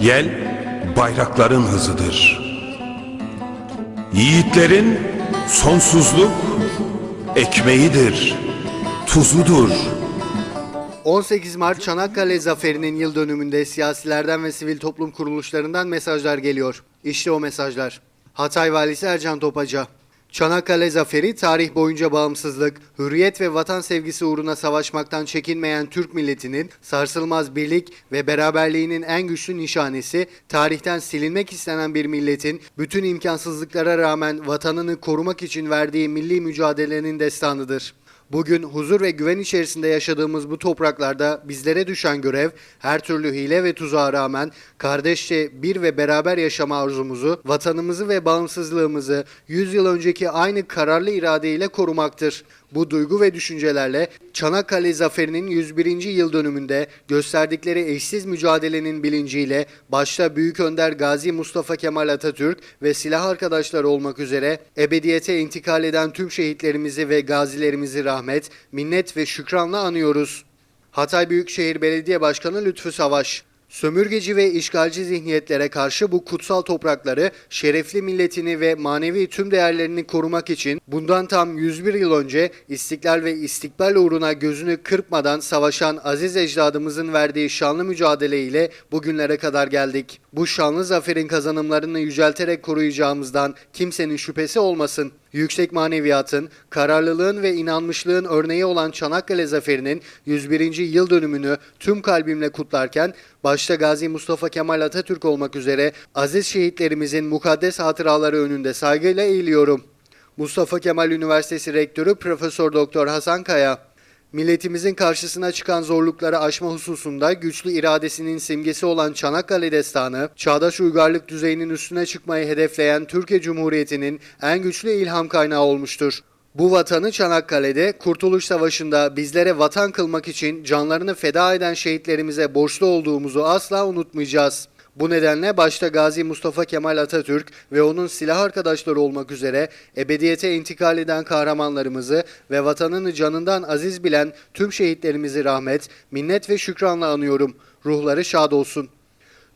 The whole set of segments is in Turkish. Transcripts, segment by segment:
Yel bayrakların hızıdır. Yiğitlerin sonsuzluk ekmeğidir, tuzudur. 18 Mart Çanakkale Zaferi'nin yıl dönümünde siyasilerden ve sivil toplum kuruluşlarından mesajlar geliyor. İşte o mesajlar. Hatay Valisi Ercan Topaca. Çanakkale Zaferi tarih boyunca bağımsızlık, hürriyet ve vatan sevgisi uğruna savaşmaktan çekinmeyen Türk milletinin sarsılmaz birlik ve beraberliğinin en güçlü nişanesi, tarihten silinmek istenen bir milletin bütün imkansızlıklara rağmen vatanını korumak için verdiği milli mücadelenin destanıdır. Bugün huzur ve güven içerisinde yaşadığımız bu topraklarda bizlere düşen görev her türlü hile ve tuzağa rağmen kardeşçe bir ve beraber yaşama arzumuzu, vatanımızı ve bağımsızlığımızı 100 yıl önceki aynı kararlı iradeyle korumaktır. Bu duygu ve düşüncelerle Çanakkale Zaferi'nin 101. yıl dönümünde gösterdikleri eşsiz mücadelenin bilinciyle başta Büyük Önder Gazi Mustafa Kemal Atatürk ve silah arkadaşları olmak üzere ebediyete intikal eden tüm şehitlerimizi ve gazilerimizi rahmet, minnet ve şükranla anıyoruz. Hatay Büyükşehir Belediye Başkanı Lütfü Savaş Sömürgeci ve işgalci zihniyetlere karşı bu kutsal toprakları, şerefli milletini ve manevi tüm değerlerini korumak için bundan tam 101 yıl önce istiklal ve istikbal uğruna gözünü kırpmadan savaşan aziz ecdadımızın verdiği şanlı mücadeleyle bugünlere kadar geldik. Bu şanlı zaferin kazanımlarını yücelterek koruyacağımızdan kimsenin şüphesi olmasın. Yüksek maneviyatın, kararlılığın ve inanmışlığın örneği olan Çanakkale Zaferi'nin 101. yıl dönümünü tüm kalbimle kutlarken, başta Gazi Mustafa Kemal Atatürk olmak üzere aziz şehitlerimizin mukaddes hatıraları önünde saygıyla eğiliyorum. Mustafa Kemal Üniversitesi Rektörü Profesör Doktor Hasan Kaya Milletimizin karşısına çıkan zorlukları aşma hususunda güçlü iradesinin simgesi olan Çanakkale Destanı, çağdaş uygarlık düzeyinin üstüne çıkmayı hedefleyen Türkiye Cumhuriyeti'nin en güçlü ilham kaynağı olmuştur. Bu vatanı Çanakkale'de Kurtuluş Savaşı'nda bizlere vatan kılmak için canlarını feda eden şehitlerimize borçlu olduğumuzu asla unutmayacağız. Bu nedenle başta Gazi Mustafa Kemal Atatürk ve onun silah arkadaşları olmak üzere ebediyete intikal eden kahramanlarımızı ve vatanını canından aziz bilen tüm şehitlerimizi rahmet, minnet ve şükranla anıyorum. Ruhları şad olsun.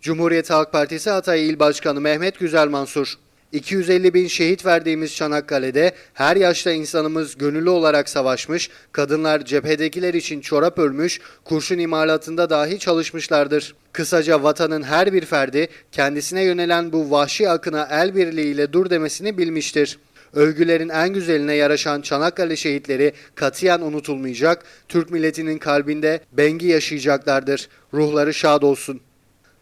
Cumhuriyet Halk Partisi Hatay İl Başkanı Mehmet Güzel Mansur 250 bin şehit verdiğimiz Çanakkale'de her yaşta insanımız gönüllü olarak savaşmış, kadınlar cephedekiler için çorap örmüş, kurşun imalatında dahi çalışmışlardır. Kısaca vatanın her bir ferdi kendisine yönelen bu vahşi akına el birliğiyle dur demesini bilmiştir. Övgülerin en güzeline yaraşan Çanakkale şehitleri katiyen unutulmayacak, Türk milletinin kalbinde bengi yaşayacaklardır. Ruhları şad olsun.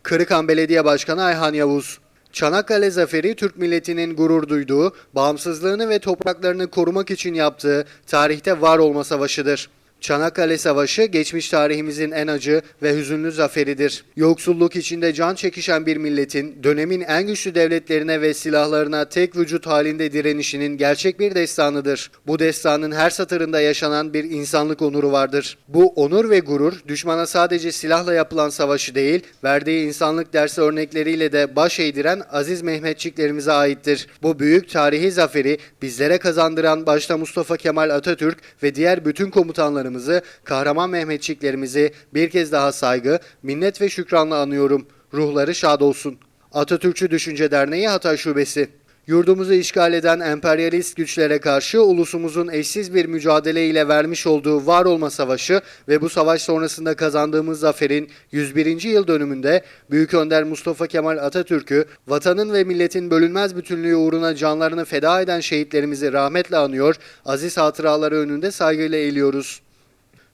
Kırıkan Belediye Başkanı Ayhan Yavuz Çanakkale Zaferi Türk milletinin gurur duyduğu, bağımsızlığını ve topraklarını korumak için yaptığı tarihte var olma savaşıdır. Çanakkale Savaşı geçmiş tarihimizin en acı ve hüzünlü zaferidir. Yoksulluk içinde can çekişen bir milletin dönemin en güçlü devletlerine ve silahlarına tek vücut halinde direnişinin gerçek bir destanıdır. Bu destanın her satırında yaşanan bir insanlık onuru vardır. Bu onur ve gurur düşmana sadece silahla yapılan savaşı değil, verdiği insanlık dersi örnekleriyle de baş eğdiren aziz Mehmetçiklerimize aittir. Bu büyük tarihi zaferi bizlere kazandıran başta Mustafa Kemal Atatürk ve diğer bütün komutanlarımızı, kahraman Mehmetçiklerimizi bir kez daha saygı, minnet ve şükranla anıyorum. Ruhları şad olsun. Atatürkçü Düşünce Derneği Hatay Şubesi Yurdumuzu işgal eden emperyalist güçlere karşı ulusumuzun eşsiz bir mücadele ile vermiş olduğu var olma savaşı ve bu savaş sonrasında kazandığımız zaferin 101. yıl dönümünde Büyük Önder Mustafa Kemal Atatürk'ü vatanın ve milletin bölünmez bütünlüğü uğruna canlarını feda eden şehitlerimizi rahmetle anıyor, aziz hatıraları önünde saygıyla eğiliyoruz.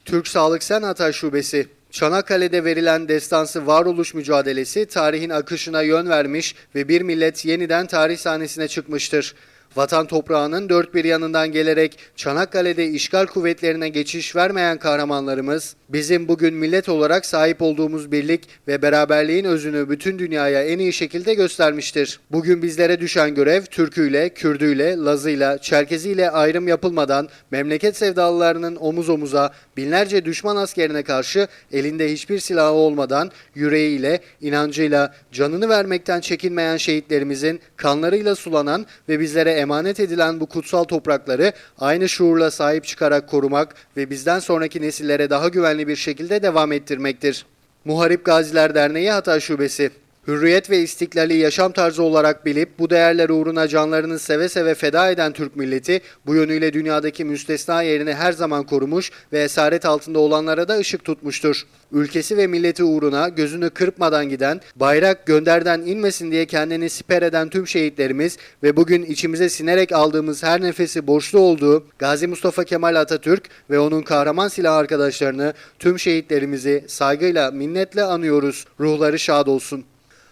Türk Sağlık Sen Hatay Şubesi Çanakkale'de verilen destansı varoluş mücadelesi tarihin akışına yön vermiş ve bir millet yeniden tarih sahnesine çıkmıştır. Vatan toprağının dört bir yanından gelerek Çanakkale'de işgal kuvvetlerine geçiş vermeyen kahramanlarımız, bizim bugün millet olarak sahip olduğumuz birlik ve beraberliğin özünü bütün dünyaya en iyi şekilde göstermiştir. Bugün bizlere düşen görev Türküyle, Kürdüyle, Lazıyla, Çerkeziyle ayrım yapılmadan memleket sevdalılarının omuz omuza binlerce düşman askerine karşı elinde hiçbir silahı olmadan yüreğiyle, inancıyla, canını vermekten çekinmeyen şehitlerimizin kanlarıyla sulanan ve bizlere emanet edilen bu kutsal toprakları aynı şuurla sahip çıkarak korumak ve bizden sonraki nesillere daha güvenli bir şekilde devam ettirmektir. Muharip Gaziler Derneği Hatay Şubesi Hürriyet ve istiklali yaşam tarzı olarak bilip bu değerler uğruna canlarını seve seve feda eden Türk milleti bu yönüyle dünyadaki müstesna yerini her zaman korumuş ve esaret altında olanlara da ışık tutmuştur. Ülkesi ve milleti uğruna gözünü kırpmadan giden, bayrak gönderden inmesin diye kendini siper eden tüm şehitlerimiz ve bugün içimize sinerek aldığımız her nefesi borçlu olduğu Gazi Mustafa Kemal Atatürk ve onun kahraman silah arkadaşlarını, tüm şehitlerimizi saygıyla, minnetle anıyoruz. Ruhları şad olsun.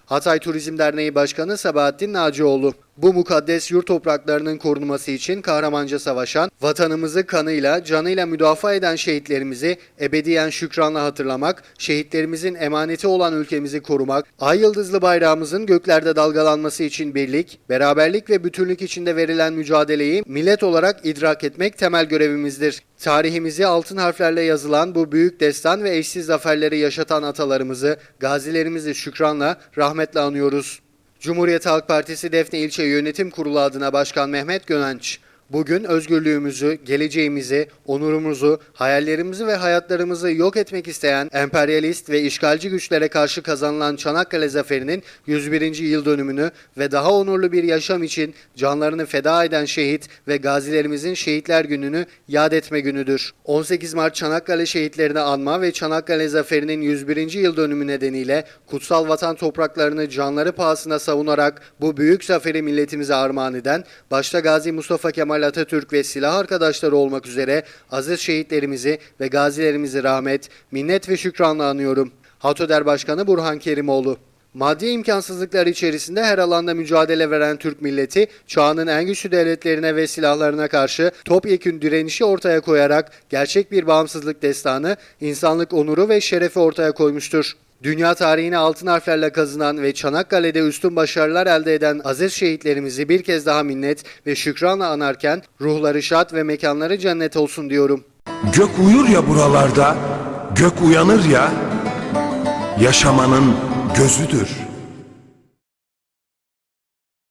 Hatay Turizm Derneği Başkanı Sabahattin Nacioğlu. Bu mukaddes yurt topraklarının korunması için kahramanca savaşan, vatanımızı kanıyla, canıyla müdafaa eden şehitlerimizi ebediyen şükranla hatırlamak, şehitlerimizin emaneti olan ülkemizi korumak, ay yıldızlı bayrağımızın göklerde dalgalanması için birlik, beraberlik ve bütünlük içinde verilen mücadeleyi millet olarak idrak etmek temel görevimizdir. Tarihimizi altın harflerle yazılan bu büyük destan ve eşsiz zaferleri yaşatan atalarımızı, gazilerimizi şükranla, rahmetle anıyoruz. Cumhuriyet Halk Partisi Defne İlçe Yönetim Kurulu adına Başkan Mehmet Gönenç, bugün özgürlüğümüzü, geleceğimizi, onurumuzu, hayallerimizi ve hayatlarımızı yok etmek isteyen emperyalist ve işgalci güçlere karşı kazanılan Çanakkale Zaferi'nin 101. yıl dönümünü ve daha onurlu bir yaşam için canlarını feda eden şehit ve gazilerimizin şehitler gününü yad etme günüdür. 18 Mart Çanakkale şehitlerini anma ve Çanakkale Zaferi'nin 101. yıl dönümü nedeniyle kutsal vatan topraklarını canları pahasına savunarak bu büyük zaferi milletimize armağan eden, başta Gazi Mustafa Kemal Atatürk ve silah arkadaşları olmak üzere aziz şehitlerimizi ve gazilerimizi rahmet, minnet ve şükranla anıyorum. Hatoder Başkanı Burhan Kerimoğlu. Maddi imkansızlıklar içerisinde her alanda mücadele veren Türk milleti, çağının en güçlü devletlerine ve silahlarına karşı topyekün direnişi ortaya koyarak gerçek bir bağımsızlık destanı, insanlık onuru ve şerefi ortaya koymuştur. Dünya tarihine altın harflerle kazınan ve Çanakkale'de üstün başarılar elde eden aziz şehitlerimizi bir kez daha minnet ve şükranla anarken ruhları şad ve mekanları cennet olsun diyorum. Gök uyur ya buralarda, gök uyanır ya, yaşamanın gözüdür.